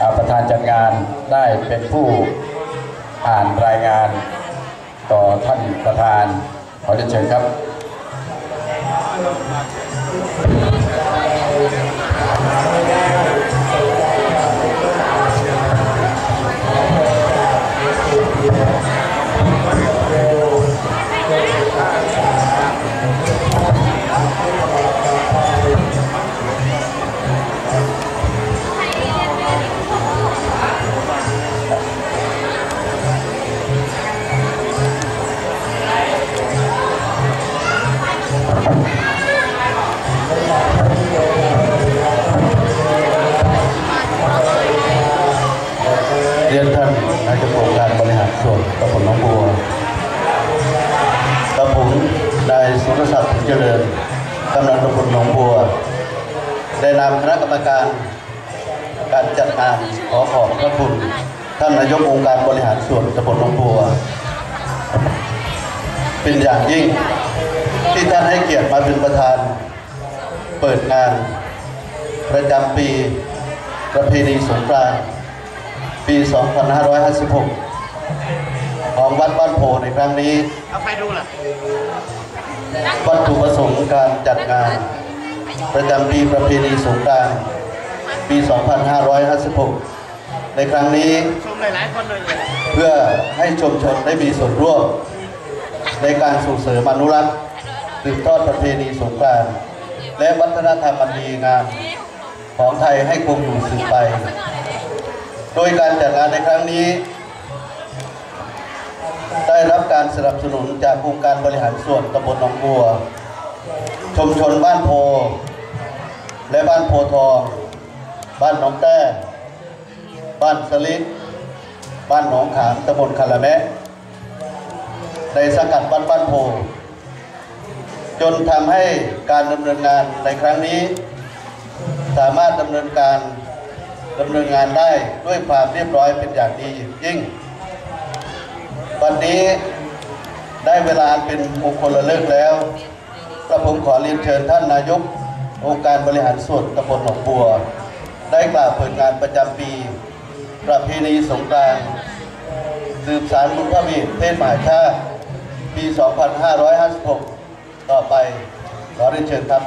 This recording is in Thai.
อ่าประธานจัดงานได้เป็นผู้อ่านรายงานต่อท่านประธานขอเรียนเชิญครับ รียนท่านนายกองการบริหารส่วนตำบลหนองบัวกับผมนายสุรศักดิ์ผลเจริญกำนันตำบลหนองบัว ได้นำคณะกรรมการการจัดงานขอขอบพระคุณท่านนายกองค์การบริหารส่วนตำบลหนองบัว เป็นอย่างยิ่งที่ท่านให้เกียรติมาเป็นประธาน เปิดงาน ประจำปี ประเพณีสงกรานต์ ปี 2556 ของวัดบ้านโพในครั้งนี้ เอาใครดูล่ะ วัตถุประสงค์การจัดงาน ประจำปีประเพณีสงกรานต์ปี 2556 ในครั้งนี้ ชมหลายๆคนเลยเพื่อให้ชุมชนได้มีส่วนร่วม ในการส่งเสริมอนุรักษ์สืบทอดประเพณีสงกรานต์และวัฒนธรรมอันดีงามของไทยให้คงอยู่สืบไป โดยการจัดงานในครั้งนี้ ได้รับการสนับสนุนจากองค์การบริหารส่วนตำบลหนองบัว ชุมชนบ้านโพ และบ้านโพทอง บ้านหนองแต้บ้านสลิดบ้านหนองขามตำบลคาราแมะในสังกัดบ้านบ้านโพ จนทำให้การดำเนินงานในครั้งนี้ สามารถดำเนินการ ดำเนินงานได้ด้วยความเรียบร้อยเป็นอย่างดียิ่ง วันนี้ได้เวลาเป็นมงคลระลึกแล้วกระผมขอเรียนเชิญท่านนายกองค์การบริหารส่วนตำบลหนองบัว ได้กล่าวเปิดงานประจำปี ประเพณีสงกรานต์สืบสารบุญพระเวทเทศหมหาชาติปี 2556 ต่อไปขอเรียนเชิญครับ